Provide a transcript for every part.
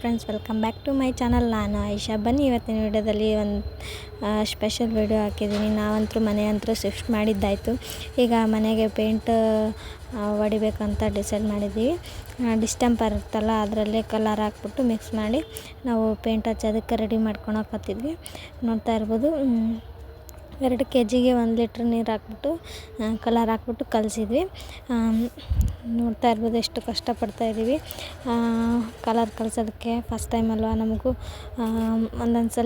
Friends welcome back to my channel ನಾನು ಆಯಿಷಾ. ಬನ್ನಿ ಇವತ್ತಿನ ವಿಡಿಯೋದಲ್ಲಿ ಒಂದು ಸ್ಪೆಷಲ್ ವಿಡಿಯೋ ಹಾಕಿದ್ದೀನಿ. ನಾವಂತರೂ ಮನೆ ಅಂತರೂ ಶಿಫ್ಟ್ ಮಾಡಿದ್ದಾಯಿತು. ಈಗ ಮನೆಗೆ ಪೇಂಟ್ ಹೊಡಿಬೇಕಂತ ಡಿಸೈಡ್ ಮಾಡಿದ್ದೀವಿ. ಡಿಸ್ಟೆಂಪರ್ ಇರ್ತಲ್ಲ ಅದರಲ್ಲೇ ಕಲರ್ ಹಾಕ್ಬಿಟ್ಟು ಮಿಕ್ಸ್ ಮಾಡಿ ನಾವು ಪೇಂಟ್ ಹಚ್ಚೋದಕ್ಕೆ ರೆಡಿ ಮಾಡ್ಕೊಳಕತ್ತಿದ್ವಿ ನೋಡ್ತಾ ಇರ್ಬೋದು. ಎರಡು ಕೆ ಜಿಗೆ ಒಂದು ಲೀಟ್ರ್ ನೀರು ಹಾಕ್ಬಿಟ್ಟು ಕಲರ್ ಹಾಕ್ಬಿಟ್ಟು ಕಲಸಿದ್ವಿ. ನೋಡ್ತಾ ಇರ್ಬೋದು ಎಷ್ಟು ಕಷ್ಟಪಡ್ತಾ ಇದ್ದೀವಿ. ಕಲರ್ ಕಲಸೋದಕ್ಕೆ ಫಸ್ಟ್ ಟೈಮ್ ಅಲ್ವಾ ನಮಗೂ. ಒಂದೊಂದು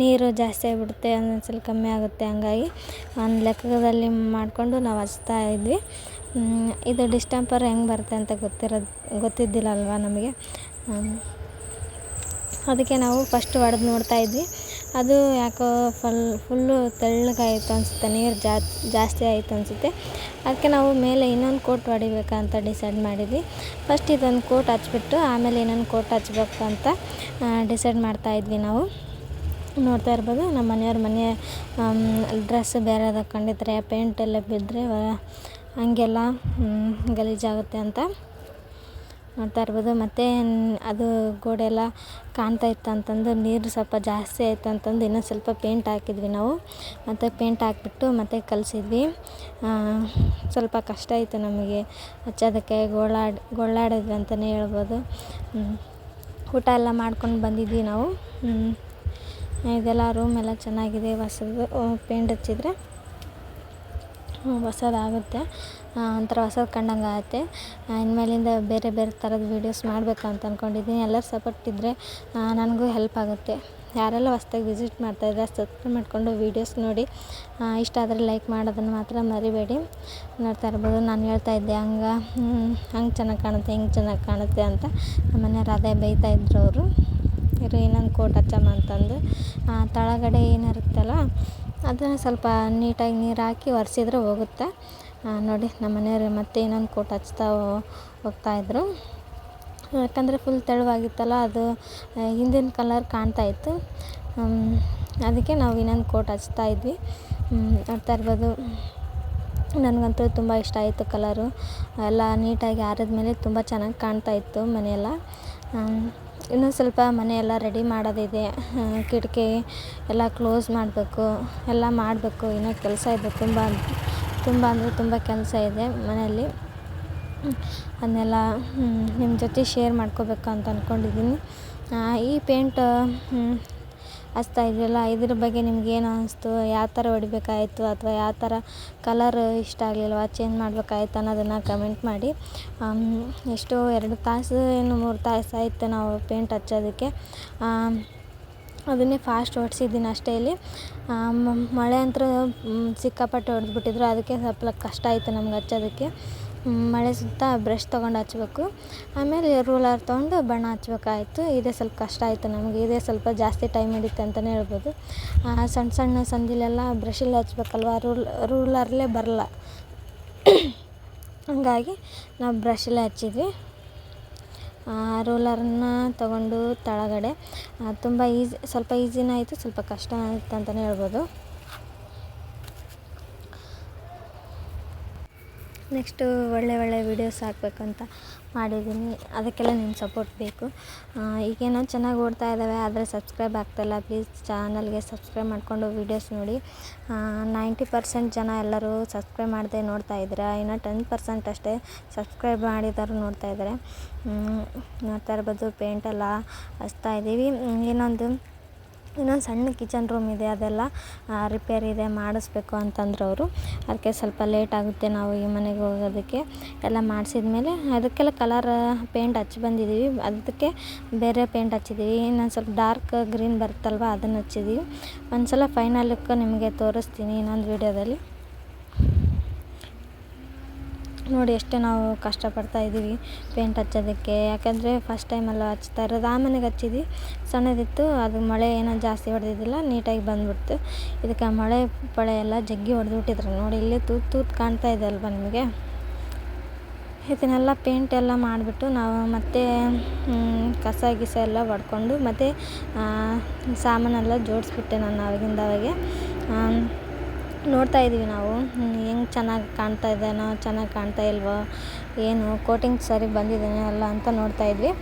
ನೀರು ಜಾಸ್ತಿ ಆಗಿಬಿಡುತ್ತೆ ಒಂದೊಂದು ಸಲ ಕಮ್ಮಿ ಆಗುತ್ತೆ ಹಂಗಾಗಿ ಒಂದು ಲೆಕ್ಕದಲ್ಲಿ ಮಾಡಿಕೊಂಡು ನಾವು ಹಚ್ತಾ ಇದ್ವಿ. ಇದು ಡಿಸ್ಟೆಂಪರ್ ಹೆಂಗೆ ಬರುತ್ತೆ ಅಂತ ಗೊತ್ತಿರೋದು, ಗೊತ್ತಿದ್ದಿಲ್ಲ ಅಲ್ವಾ ನಮಗೆ? ಅದಕ್ಕೆ ನಾವು ಫಸ್ಟ್ ಹೊಡೆದು ನೋಡ್ತಾ ಇದ್ವಿ. ಅದು ಯಾಕೋ ಫಲ್, ಫುಲ್ಲು ತೆಳ್ಳಗಾಯಿತು ಅನಿಸುತ್ತೆ, ನೀರು ಜಾಸ್ತಿ ಆಯಿತು ಅನಿಸುತ್ತೆ. ಅದಕ್ಕೆ ನಾವು ಮೇಲೆ ಇನ್ನೊಂದು ಕೋಟ್ ಹೊಡಿಬೇಕಂತ ಡಿಸೈಡ್ ಮಾಡಿದ್ವಿ. ಫಸ್ಟ್ ಇದೊಂದು ಕೋಟ್ ಹಚ್ಬಿಟ್ಟು ಆಮೇಲೆ ಇನ್ನೊಂದು ಕೋಟ್ ಹಚ್ಬೇಕು ಅಂತ ಡಿಸೈಡ್ ಮಾಡ್ತಾ ಇದ್ವಿ ನಾವು. ನೋಡ್ತಾ ಇರ್ಬೋದು, ನಮ್ಮ ಮನೆಯವ್ರ ಮನೆ ಡ್ರೆಸ್ ಬೇರೆ ಹಾಕೊಂಡಿದ್ರೆ ಪೇಂಟ್ ಎಲ್ಲ ಬಿದ್ದರೆ ಹಂಗೆಲ್ಲ ಗಲೀಜಾಗುತ್ತೆ ಅಂತ. ನೋಡ್ತಾ ಇರ್ಬೋದು. ಮತ್ತು ಅದು ಗೋಡೆ ಎಲ್ಲ ಕಾಣ್ತಾ ಇತ್ತು ಅಂತಂದು ನೀರು ಸ್ವಲ್ಪ ಜಾಸ್ತಿ ಆಯಿತು ಅಂತಂದು ಇನ್ನೂ ಸ್ವಲ್ಪ ಪೇಂಟ್ ಹಾಕಿದ್ವಿ ನಾವು. ಮತ್ತು ಪೇಂಟ್ ಹಾಕ್ಬಿಟ್ಟು ಮತ್ತೆ ಕಲಿಸಿದ್ವಿ. ಸ್ವಲ್ಪ ಕಷ್ಟ ಆಯಿತು ನಮಗೆ. ಹಚ್ಚೋದಕ್ಕೆ ಗೋಳಾಡಿ, ಗೋಳಾಡಿದ್ವಿ ಅಂತಲೇ ಹೇಳ್ಬೋದು. ಊಟ ಎಲ್ಲ ಮಾಡ್ಕೊಂಡು ಬಂದಿದ್ವಿ ನಾವು. ಇದೆಲ್ಲ ರೂಮ್ ಎಲ್ಲ ಚೆನ್ನಾಗಿದೆ. ಹೊಸದು ಪೇಂಟ್ ಹಚ್ಚಿದ್ರೆ. ಹೊಸದಾಗುತ್ತೆ. ಒಂಥರ ಹೊಸದು ಕಂಡಂಗೆ ಆಗುತ್ತೆ ಇನ್ಮೇಲಿಂದ ಬೇರೆ ಬೇರೆ ಥರದ ವೀಡಿಯೋಸ್ ಮಾಡಬೇಕು ಅಂತ ಅಂದ್ಕೊಂಡಿದ್ದೀನಿ ಎಲ್ಲರ ಸಪೋರ್ಟ್ ಇದ್ದರೆ ನನಗೂ ಹೆಲ್ಪ್ ಆಗುತ್ತೆ. ಯಾರೆಲ್ಲ ಹೊಸ್ದಾಗಿ ವಿಸಿಟ್ ಮಾಡ್ತಾಯಿದ್ರೆ ಸಬ್ಸ್ಕ್ರೈಬ್ ಮಾಡಿಕೊಂಡು ವೀಡಿಯೋಸ್ ನೋಡಿ ಇಷ್ಟ ಆದರೆ ಲೈಕ್ ಮಾಡೋದನ್ನು ಮಾತ್ರ ಮರಿಬೇಡಿ. ನೋಡ್ತಾ ಇರ್ಬೋದು, ನಾನು ಹೇಳ್ತಾ ಇದ್ದೆ, ಹಂಗೆ ಹಂಗೆ ಚೆನ್ನಾಗಿ ಕಾಣುತ್ತೆ, ಹಿಂಗೆ ಚೆನ್ನಾಗಿ ಕಾಣುತ್ತೆ ಅಂತ ನಮ್ಮ ಮನೆಯವ್ರು ಅದೇ ಬೈತಾ ಇದ್ರು ಅವರು. ಇರು, ಇನ್ನೊಂದು ಕೋಟ್ ಹಚ್ಚಮ್ಮ ಅಂತಂದು. ತಳಗಡೆ ಏನಿರುತ್ತಲ್ಲ ಅದನ್ನು ಸ್ವಲ್ಪ ನೀಟಾಗಿ ನೀರು ಹಾಕಿ ಒರೆಸಿದ್ರೆ ಹೋಗುತ್ತೆ. ನೋಡಿ, ನಮ್ಮ ಮನೆಯವ್ರು ಮತ್ತೆ ಇನ್ನೊಂದು ಕೋಟ್ ಹಚ್ತಾ ಹೋಗ್ತಾಯಿದ್ರು ಯಾಕಂದರೆ ಫುಲ್ ತೆಳುವಾಗಿತ್ತಲ್ಲ, ಅದು ಹಿಂದಿನ ಕಲರ್ ಕಾಣ್ತಾ ಇತ್ತು. ಅದಕ್ಕೆ ನಾವು ಇನ್ನೊಂದು ಕೋಟ್ ಹಚ್ತಾ ಇದ್ವಿ. ನೋಡ್ತಾ ಇರ್ಬೋದು. ನನಗಂತೂ ತುಂಬ ಇಷ್ಟ ಆಯಿತು ಕಲರು ಎಲ್ಲ ನೀಟಾಗಿ ಆರಿದ ಮೇಲೆ ತುಂಬ ಚೆನ್ನಾಗಿ ಕಾಣ್ತಾ ಇತ್ತು ಮನೆಯೆಲ್ಲ. ಇನ್ನೂ ಸ್ವಲ್ಪ ಮನೆಯೆಲ್ಲ ರೆಡಿ ಮಾಡೋದಿದೆ. ಕಿಟಕಿ ಎಲ್ಲ ಕ್ಲೋಸ್ ಮಾಡಬೇಕು, ಎಲ್ಲ ಮಾಡಬೇಕು. ಇನ್ನೂ ಕೆಲಸ ಇದೆ, ತುಂಬ ತುಂಬ ಅಂದರೆ ತುಂಬ ಕೆಲಸ ಇದೆ ಮನೆಯಲ್ಲಿ. ಅದನ್ನೆಲ್ಲ ನಿಮ್ಮ ಜೊತೆ ಶೇರ್ ಮಾಡ್ಕೋಬೇಕು ಅಂತ ಅಂದ್ಕೊಂಡಿದ್ದೀನಿ ಈ ಪೇಂಟ್ ಹಚ್ತಾ ಇದ್ರಲ್ಲ, ಇದ್ರ ಬಗ್ಗೆ ನಿಮ್ಗೆ ಏನು ಅನಿಸ್ತು? ಯಾವ ಥರ ಹೊಡಿಬೇಕಾಯ್ತು? ಅಥವಾ ಯಾವ ಥರ ಕಲರ್ ಇಷ್ಟ ಆಗಲಿಲ್ವಾ? ಚೇಂಜ್ ಮಾಡಬೇಕಾಯ್ತು ಅನ್ನೋದನ್ನು ಕಮೆಂಟ್ ಮಾಡಿ. ಎಷ್ಟೋ ಎರಡು ತಾಸು ಏನು ಮೂರು ತಾಸು ಆಯಿತು ನಾವು ಪೇಂಟ್ ಹಚ್ಚೋದಕ್ಕೆ. ಅದನ್ನೇ ಫಾಸ್ಟ್ ಹೊಡ್ಸಿದ್ದೀನಿ ಅಷ್ಟೇ ಇಲ್ಲಿ. ಮಳೆ ಅಂತೂ ಸಿಕ್ಕಾಪಟ್ಟೆ ಹೊಡೆದ್ಬಿಟ್ಟಿದ್ರು, ಅದಕ್ಕೆ ಸ್ವಲ್ಪ ಕಷ್ಟ ಆಯಿತು ನಮ್ಗೆ ಹಚ್ಚೋದಕ್ಕೆ. ಮಳೆ ಸುತ್ತ ಬ್ರಷ್ ತೊಗೊಂಡು ಹಚ್ಬೇಕು. ಆಮೇಲೆ ರೂಲರ್ ತೊಗೊಂಡು ಬಣ್ಣ ಹಚ್ಬೇಕಾಯ್ತು. ಇದೇ ಸ್ವಲ್ಪ ಕಷ್ಟ ಆಯಿತು ನಮಗೆ. ಇದೇ ಸ್ವಲ್ಪ ಜಾಸ್ತಿ ಟೈಮ್ ಹಿಡಿತು ಅಂತಲೇ ಹೇಳ್ಬೋದು. ಸಣ್ಣ ಸಣ್ಣ ಸಂದಿಲೆಲ್ಲ ಬ್ರಷಲ್ಲಿ ಹಚ್ಬೇಕಲ್ವ? ರೂಲ್ ರೂಲರ್ಲೇ ಬರಲ್ಲ. ಹಾಗಾಗಿ ನಾವು ಬ್ರಷಲ್ಲೇ ಹಚ್ಚಿದ್ವಿ. ರೂಲರನ್ನ ತಗೊಂಡು ತಳಗಡೆ. ತುಂಬ ಈಸಿ ಸ್ವಲ್ಪ ಈಸಿನೂ ಆಯಿತು, ಸ್ವಲ್ಪ ಕಷ್ಟ ಆಯಿತು ಅಂತಲೇ ಹೇಳ್ಬೋದು. ನೆಕ್ಸ್ಟು ಒಳ್ಳೆ ಒಳ್ಳೆ ವೀಡಿಯೋಸ್ ಹಾಕ್ಬೇಕಂತ ಮಾಡಿದ್ದೀನಿ. ಅದಕ್ಕೆಲ್ಲ ನಿಮ್ಮ ಸಪೋರ್ಟ್ ಬೇಕು. ಈಗೇನೋ ಚೆನ್ನಾಗಿ ಓಡ್ತಾ ಇದ್ದಾವೆ ಆದರೆ ಸಬ್ಸ್ಕ್ರೈಬ್ ಆಗ್ತಾಯಿಲ್ಲ ಪ್ಲೀಸ್ ಚಾನಲ್ಗೆ ಸಬ್ಸ್ಕ್ರೈಬ್ ಮಾಡಿಕೊಂಡು ವೀಡಿಯೋಸ್ ನೋಡಿ. ನೈಂಟಿ ಪರ್ಸೆಂಟ್ ಜನ ಎಲ್ಲರೂ ಸಬ್ಸ್ಕ್ರೈಬ್ ಮಾಡದೆ ನೋಡ್ತಾ ಇದ್ದೀರಾ? ಇನ್ನೂ ಟೆನ್ ಪರ್ಸೆಂಟ್ ಅಷ್ಟೇ ಸಬ್ಸ್ಕ್ರೈಬ್ ಮಾಡಿದಾರು ನೋಡ್ತಾ ಇದ್ದಾರೆ. ನೋಡ್ತಾ ಇರ್ಬೋದು ಪೇಂಟೆಲ್ಲ ಹಚ್ತಾ ಇದ್ದೀವಿ. ಇನ್ನೊಂದು ಇನ್ನೊಂದು ಸಣ್ಣ ಕಿಚನ್ ರೂಮ್ ಇದೆ, ಅದೆಲ್ಲ ರಿಪೇರಿ ಇದೆ, ಮಾಡಿಸ್ಬೇಕು ಅಂತಂದ್ರು ಅವರು. ಅದಕ್ಕೆ ಸ್ವಲ್ಪ ಲೇಟ್ ಆಗುತ್ತೆ ನಾವು ಈ ಮನೆಗೆ ಹೋಗೋದಕ್ಕೆ. ಎಲ್ಲ ಮಾಡಿಸಿದ್ಮೇಲೆ ಅದಕ್ಕೆಲ್ಲ ಕಲರ್ ಪೇಂಟ್ ಹಚ್ಚಿ ಬಂದಿದ್ದೀವಿ ಅದಕ್ಕೆ ಬೇರೆ ಪೇಂಟ್ ಹಚ್ಚಿದ್ದೀವಿ ಇನ್ನೊಂದು ಸ್ವಲ್ಪ ಡಾರ್ಕ್ ಗ್ರೀನ್ ಬರುತ್ತಲ್ವ, ಅದನ್ನು ಹಚ್ಚಿದ್ದೀವಿ ಒಂದು ಸಲ ಫೈನಲ್ ಲುಕ್ ನಿಮಗೆ ತೋರಿಸ್ತೀನಿ ಇನ್ನೊಂದು ವೀಡಿಯೋದಲ್ಲಿ ನೋಡಿ ಎಷ್ಟು ನಾವು ಕಷ್ಟಪಡ್ತಾ ಇದ್ದೀವಿ ಪೇಂಟ್ ಹಚ್ಚೋದಕ್ಕೆ. ಯಾಕಂದರೆ ಫಸ್ಟ್ ಟೈಮಲ್ಲ ಹಚ್ತಾ ಇರೋದು. ಆ ಮನೆಗೆ ಹಚ್ಚಿದ್ವಿ. ಸಣ್ಣದಿತ್ತು, ಅದು ಮಳೆ ಏನೋ ಜಾಸ್ತಿ ಹೊಡೆದಿದ್ದಿಲ್ಲ, ನೀಟಾಗಿ ಬಂದ್ಬಿಡ್ತು. ಇದಕ್ಕೆ ಮಳೆ ಪಳೆ ಎಲ್ಲ ಜಗ್ಗಿ ಹೊಡೆದ್ಬಿಟ್ಟಿದ್ರು. ನೋಡಿ, ಇಲ್ಲೇ ತೂತ್ ತೂತು ಕಾಣ್ತಾ ಇದೆ ಅಲ್ವಾ ನಿಮಗೆ? ಇದನ್ನೆಲ್ಲ ಪೇಂಟ್ ಎಲ್ಲ ಮಾಡಿಬಿಟ್ಟು ನಾವು ಮತ್ತೆ ಕಸ ಗಿಸ ಎಲ್ಲ ಹೊಡ್ಕೊಂಡು ಮತ್ತು ಸಾಮಾನೆಲ್ಲ ಜೋಡಿಸ್ಬಿಟ್ಟೆ ನಾನು ಅವಾಗಿಂದ ಅವಾಗೆ. ನೋಡ್ತಾ ಇದ್ದೀವಿ ನಾವು. ಹೆಂಗೆ ಚೆನ್ನಾಗಿ ಕಾಣ್ತಾ ಇದೇನೋ ಚೆನ್ನಾಗಿ ಕಾಣ್ತಾ ಇಲ್ವೋ, ಏನು ಕೋಟಿಂಗ್ ಸರಿ ಬಂದಿದೇನೋ ಅಲ್ಲ ಅಂತ ನೋಡ್ತಾ ಇದ್ವಿ.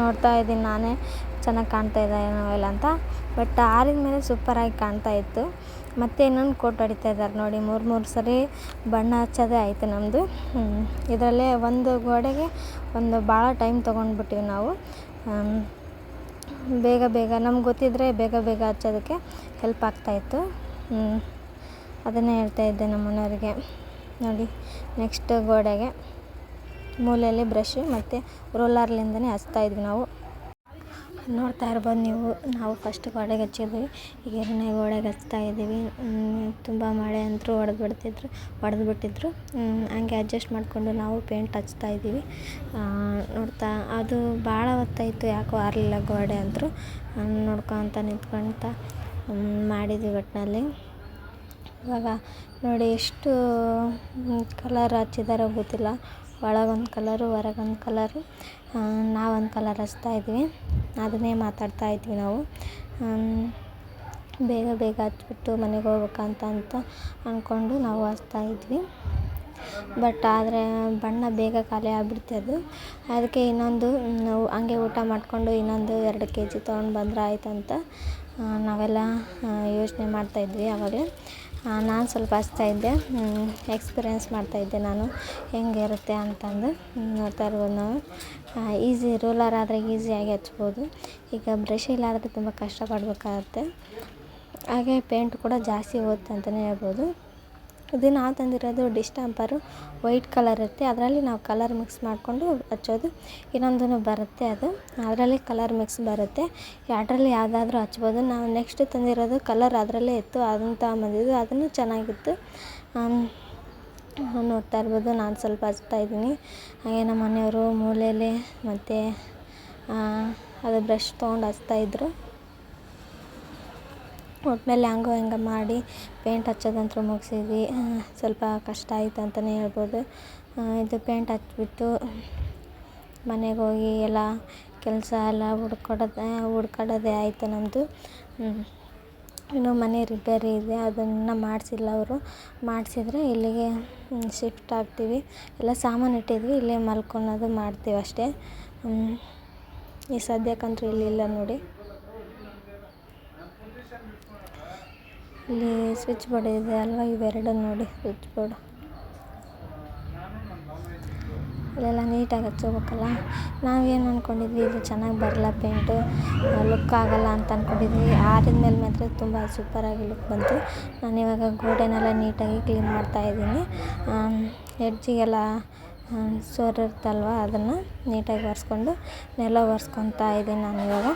ನೋಡ್ತಾ ಇದ್ದೀನಿ ನಾನೇ ಚೆನ್ನಾಗಿ ಕಾಣ್ತಾ ಇದೆ ಏನೋ ಇಲ್ಲ ಅಂತ. ಬಟ್ ಆರಿದ ಮೇಲೆ ಸೂಪರಾಗಿ ಕಾಣ್ತಾ ಇತ್ತು. ಮತ್ತು ಇನ್ನೊಂದು ಕೋಟ್ ಹೊಡಿತಾ ಇದ್ದಾರೆ ನೋಡಿ, ಮೂರು ಮೂರು ಸರಿ ಬಣ್ಣ ಹಚ್ಚೋದೇ ಆಯಿತು ನಮ್ಮದು ಇದರಲ್ಲೇ ಒಂದು ಗೋಡೆಗೆ ಒಂದು ಭಾಳ ಟೈಮ್ ತೊಗೊಂಡ್ಬಿಟ್ಟಿವಿ ನಾವು. ಬೇಗ ಬೇಗ ನಮ್ಗೆ ಗೊತ್ತಿದ್ದರೆ ಬೇಗ ಬೇಗ ಹಚ್ಚೋದಕ್ಕೆ ಹೆಲ್ಪ್ ಆಗ್ತಾಯಿತ್ತು ಅದನ್ನೇ ಹೇಳ್ತಾ ಇದ್ದೆ ನಮ್ಮ ಮನೆಯವ್ರಿಗೆ ನೋಡಿ ನೆಕ್ಸ್ಟ್ ಗೋಡೆಗೆ ಮೂಲೆಯಲ್ಲಿ ಬ್ರಷ್ ಮತ್ತು ರೋಲರ್ಲಿಂದನೇ ಹಚ್ತಾ ಇದ್ವಿ ನಾವು. ನೋಡ್ತಾ ಇರ್ಬೋದು ನೀವು, ನಾವು ಫಸ್ಟ್ ಗೋಡೆಗೆ ಹಚ್ಚಿದ್ವಿ. ಈಗ ಎರಡನೇ ಗೋಡೆಗೆ ಹಚ್ತಾ ಇದ್ದೀವಿ. ತುಂಬ ಮಳೆ ಅಂತೂ ಹೊಡೆದು ಬಿಡ್ತಿದ್ರು ಹೊಡೆದು ಬಿಟ್ಟಿದ್ರು ಹಂಗೆ ಅಡ್ಜಸ್ಟ್ ಮಾಡಿಕೊಂಡು ನಾವು ಪೇಂಟ್ ಹಚ್ತಾ ಇದ್ದೀವಿ. ನೋಡ್ತಾ, ಅದು ಭಾಳ ಹೊತ್ತಾಯಿತು, ಯಾಕೋ ಆರಲಿಲ್ಲ ಗೋಡೆ ಅಂತೂ ನೋಡ್ಕೊತ ನಿಂತ್ಕೊತ ಮಾಡಿದ್ವಿ ಒಟ್ಟಿನಲ್ಲಿ ಇವಾಗ ನೋಡಿ ಎಷ್ಟು ಕಲರ್ ಹಚ್ಚಿದಾರೆ ಗೊತ್ತಿಲ್ಲ. ಒಳಗೊಂದು ಕಲರು ಹೊರಗೊಂದು ಕಲರು ನಾವೊಂದು ಕಲರ್ ಹಚ್ತಾ ಇದ್ವಿ. ಅದನ್ನೇ ಮಾತಾಡ್ತಾ ಇದ್ವಿ ನಾವು. ಬೇಗ ಬೇಗ ಹಚ್ಬಿಟ್ಟು ಮನೆಗೆ ಹೋಗ್ಬೇಕಂತ ಅಂತ ಅಂದ್ಕೊಂಡು ನಾವು ಹಚ್ತಾ ಇದ್ವಿ. ಬಟ್ ಆದರೆ ಬಣ್ಣ ಬೇಗ ಖಾಲಿ ಆಗ್ಬಿಡ್ತು ಅದಕ್ಕೆ ಇನ್ನೊಂದು, ನಾವು ಹಂಗೆ ಊಟ ಮಾಡಿಕೊಂಡು ಇನ್ನೊಂದು ಎರಡು ಕೆ ಜಿ ತೊಗೊಂಡು ಬಂದ್ರೆ ಆಯ್ತಂತ. ನಾವೆಲ್ಲ ಯೋಚನೆ ಮಾಡ್ತಾಯಿದ್ವಿ ಆವಾಗಲೇ. ನಾನು ಸ್ವಲ್ಪ ಹಚ್ತಾಯಿದ್ದೆ ಎಕ್ಸ್ಪೀರಿಯೆನ್ಸ್ ಮಾಡ್ತಾಯಿದ್ದೆ ನಾನು. ಹೆಂಗೆ ಇರುತ್ತೆ ಅಂತಂದು ನೋಡ್ತಾ ಇರ್ಬೋದು ನಾವು. ಈಸಿ ರೋಲರ್ ಆದರೆ ಈಸಿಯಾಗಿ ಹಚ್ಬೋದು. ಈಗ ಬ್ರಷ್ ಇಲ್ಲಾದರೆ ತುಂಬ ಕಷ್ಟಪಡಬೇಕಾಗತ್ತೆ. ಹಾಗೆ ಪೇಂಟ್ ಕೂಡ ಜಾಸ್ತಿ ಹೋಗುತ್ತೆ ಅಂತಲೇ ಹೇಳ್ಬೋದು. ಇದು ನಾವು ತಂದಿರೋದು ಡಿಸ್ಟಂಪರು ವೈಟ್ ಕಲರ್ ಇರುತ್ತೆ. ಅದರಲ್ಲಿ ನಾವು ಕಲರ್ ಮಿಕ್ಸ್ ಮಾಡಿಕೊಂಡು ಹಚ್ಚೋದು. ಇನ್ನೊಂದು ಬರುತ್ತೆ ಅದು. ಅದರಲ್ಲಿ ಕಲರ್ ಮಿಕ್ಸ್ ಬರುತ್ತೆ. ಎರಡರಲ್ಲಿ ಯಾವುದಾದ್ರೂ ಹಚ್ಬೋದು. ನಾವು ನೆಕ್ಸ್ಟ್ ತಂದಿರೋದು ಕಲರ್ ಅದರಲ್ಲೇ ಇತ್ತು. ಅದನ್ನು ತಗೊಂಬಂದಿದ್ದು. ಅದನ್ನು ಚೆನ್ನಾಗಿತ್ತು. ನೋಡ್ತಾ ಇರ್ಬೋದು. ನಾನು ಸ್ವಲ್ಪ ಹಚ್ತಾ ಇದ್ದೀನಿ. ಹಾಗೆ ನಮ್ಮ ಮನೆಯವರು ಮೂಲೆಯಲ್ಲಿ ಮತ್ತು ಅದು ಬ್ರಷ್ ತೊಗೊಂಡು ಹಚ್ತಾಯಿದ್ರು ಒಟ್ಟಿನಲ್ಲಿ ಹಂಗೋ ಹಿಂಗೋ ಮಾಡಿ ಪೇಂಟ್ ಹಚ್ಚೋದಂತೂ ಮುಗಿಸಿದ್ವಿ. ಸ್ವಲ್ಪ ಕಷ್ಟ ಆಯ್ತು ಅಂತಲೇ ಹೇಳ್ಬೋದು. ಇದು ಪೇಂಟ್ ಹಚ್ಬಿಟ್ಟು ಮನೆಗೆ ಹೋಗಿ ಎಲ್ಲ ಕೆಲಸ ಎಲ್ಲ ಹುಡ್ಕೊಡೋದೇ, ಹುಡ್ಕಾಡೋದೇ ಆಯಿತು ನಮ್ಮದು. ಇನ್ನು ಮನೆ ರಿಪೇರಿ ಇದೆ, ಅದನ್ನು ಮಾಡಿಸಿಲ್ಲ ಅವರು. ಮಾಡಿಸಿದ್ರೆ ಇಲ್ಲಿಗೆ ಶಿಫ್ಟ್ ಆಗ್ತೀವಿ. ಎಲ್ಲ ಸಾಮಾನು ಇಟ್ಟಿದ್ವಿ, ಇಲ್ಲೇ ಮಲ್ಕೊಳೋದು ಮಾಡ್ತೀವಿ ಅಷ್ಟೇ. ಈ ಸದ್ಯಕ್ಕಂತೂ ಇಲ್ಲಿಲ್ಲ ನೋಡಿ. ಇಲ್ಲಿ ಸ್ವಿಚ್ ಬೋರ್ಡ್ ಇದೆ ಅಲ್ವಾ ಇವೆರಡು ನೋಡಿ ಸ್ವಿಚ್ ಬೋರ್ಡ್. ಅಲ್ಲೆಲ್ಲ ನೀಟಾಗಿ ಹಚ್ಕೋಬೇಕಲ್ಲ ನಾವೇನು ಅಂದ್ಕೊಂಡಿದ್ವಿ ಇದು ಚೆನ್ನಾಗಿ ಬರಲ್ಲ ಪೇಂಟು? ಲುಕ್ ಆಗಲ್ಲ ಅಂತ ಅಂದ್ಕೊಂಡಿದ್ವಿ ಆರಿದ ಮೇಲೆ ಮಾತ್ರ ತುಂಬ ಸೂಪರಾಗಿ ಲುಕ್ ಬಂತು. ನಾನು ಇವಾಗ ಗೋಡೆನೆಲ್ಲ ನೀಟಾಗಿ ಕ್ಲೀನ್ ಮಾಡ್ತಾಯಿದ್ದೀನಿ ಎಡ್ಜಿಗೆಲ್ಲ ಸೋರಿರ್ತಲ್ವ ಅದನ್ನು ನೀಟಾಗಿ ಒರೆಸ್ಕೊಂಡು, ನೆಲ ಒರೆಸ್ಕೊತಾ ಇದ್ದೀನಿ ನಾನು ಇವಾಗ.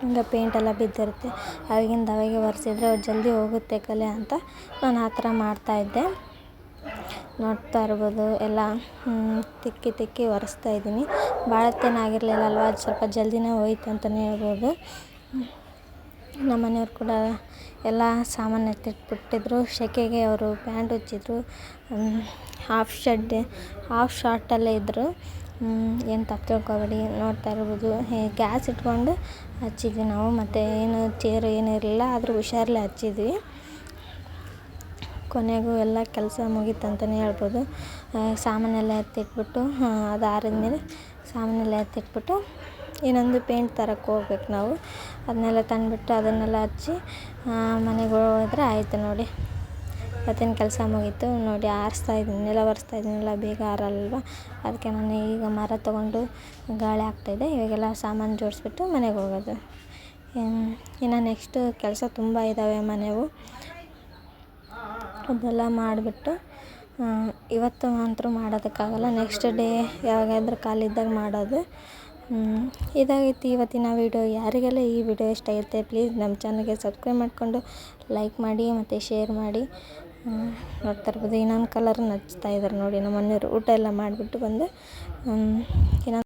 ಹಂಗೆ ಎಲ್ಲ ಬಿದ್ದಿರುತ್ತೆ. ಅವಾಗಿಂದ ಅವಾಗೆ ಒರೆಸಿದ್ರೆ ಜಲ್ದಿ ಹೋಗುತ್ತೆ ಕಲೆ ಅಂತ ನಾನು ಆ ಥರ ಮಾಡ್ತಾಯಿದ್ದೆ ನೋಡ್ತಾ ಇರ್ಬೋದು, ಎಲ್ಲ ತಿಕ್ಕಿ ತಿಕ್ಕಿ ಒರೆಸ್ತಾ ಇದ್ದೀನಿ. ಭಾಳ ಆಗಿರಲಿಲ್ಲ ಅಲ್ವಾ, ಅದು ಸ್ವಲ್ಪ ಜಲ್ದಿನೇ ಹೋಯ್ತು ಅಂತಲೇ ಹೇಳ್ಬೋದು. ನಮ್ಮ ಮನೆಯವ್ರು ಕೂಡ ಎಲ್ಲ ಸಾಮಾನು ಎತ್ತಿಟ್ಬಿಟ್ಟಿದ್ರು. ಶೆಕೆಗೆ ಅವರು ಪ್ಯಾಂಟ್ ಹೊಚ್ಚಿದ್ರು ಹಾಫ್ ಶರ್ಟ್ ಹಾಫ್ ಶಾರ್ಟಲ್ಲೇ ಇದ್ದರು ಏನು ತಪ್ಪು ತಿಳ್ಕೊಬೇಡಿ, ನೋಡ್ತಾ ಇರ್ಬೋದು. ಗ್ಯಾಸ್ ಇಟ್ಕೊಂಡು ಹಚ್ಚಿದ್ವಿ ನಾವು, ಮತ್ತು ಏನು ಚೇರ್ ಏನು ಇರಲಿಲ್ಲ, ಆದರೂ ಹುಷಾರಲ್ಲೇ ಹಚ್ಚಿದ್ವಿ. ಕೊನೆಗೂ ಎಲ್ಲ ಕೆಲಸ ಮುಗೀತು ಅಂತಲೇ ಹೇಳ್ಬೋದು. ಸಾಮಾನೆಲ್ಲ ಎತ್ತಿಟ್ಬಿಟ್ಟು ಅದು ಆರಿದ್ಮೇಲೆ ಸಾಮಾನೆಲ್ಲ ಎತ್ತಿಟ್ಬಿಟ್ಟು ಇನ್ನೊಂದು ಪೇಂಟ್ ತರಕ್ಕೆ ಹೋಗ್ಬೇಕು ನಾವು. ಅದನ್ನೆಲ್ಲ ತಂದುಬಿಟ್ಟು ಅದನ್ನೆಲ್ಲ ಹಚ್ಚಿ ಮನೆಗೆ ಹೋದ್ರೆ ಆಯಿತು ನೋಡಿ. ಇವತ್ತಿನ ಕೆಲಸ ಮುಗೀತು, ನೋಡಿ ಆರಿಸ್ತಾ ಇದ್ದೀನಿ, ನೆಲ ಒರೆಸ್ತಾ ಇದ್ದೀನಲ್ಲ ಬೇಗ ಆರಲ್ವ? ಅದಕ್ಕೆ ನಾನು ಈಗ ಮರ ತೊಗೊಂಡು ಗಾಳಿ ಹಾಕ್ತಾಯಿದ್ದೆ ಇವಾಗೆಲ್ಲ ಸಾಮಾನು ಜೋಡಿಸ್ಬಿಟ್ಟು ಮನೆಗೆ ಹೋಗೋದು. ಇನ್ನು ನೆಕ್ಸ್ಟು ಕೆಲಸ ತುಂಬ ಇದ್ದಾವೆ ಮನೆವು. ಅದೆಲ್ಲ ಮಾಡಿಬಿಟ್ಟು ಇವತ್ತು ಅಂತೂ ಮಾಡೋದಕ್ಕಾಗಲ್ಲ. ನೆಕ್ಸ್ಟ್ ಡೇ ಯಾವಾಗಾದ್ರೂ ಖಾಲಿ ಮಾಡೋದು. ಇದಾಗಿತ್ತು ಇವತ್ತಿನ ವೀಡಿಯೋ ಯಾರಿಗೆಲ್ಲ ಈ ವಿಡಿಯೋ ಇಷ್ಟ ಆಗುತ್ತೆ ಪ್ಲೀಸ್ ನಮ್ಮ ಚಾನಲ್ಗೆ ಸಬ್ಸ್ಕ್ರೈಬ್ ಮಾಡಿಕೊಂಡು ಲೈಕ್ ಮಾಡಿ ಮತ್ತು ಶೇರ್ ಮಾಡಿ. ನೋಡ್ತಾ ಇರ್ಬೋದು ಇನ್ನೊಂದು ಕಲರ್ ನಚ್ತಾ ಇದ್ದಾರೆ ನೋಡಿ ನಮ್ಮ ಮನೆಯವರು ಊಟ ಎಲ್ಲ ಮಾಡಿಬಿಟ್ಟು ಬಂದು ಇನ್ನೊಂದು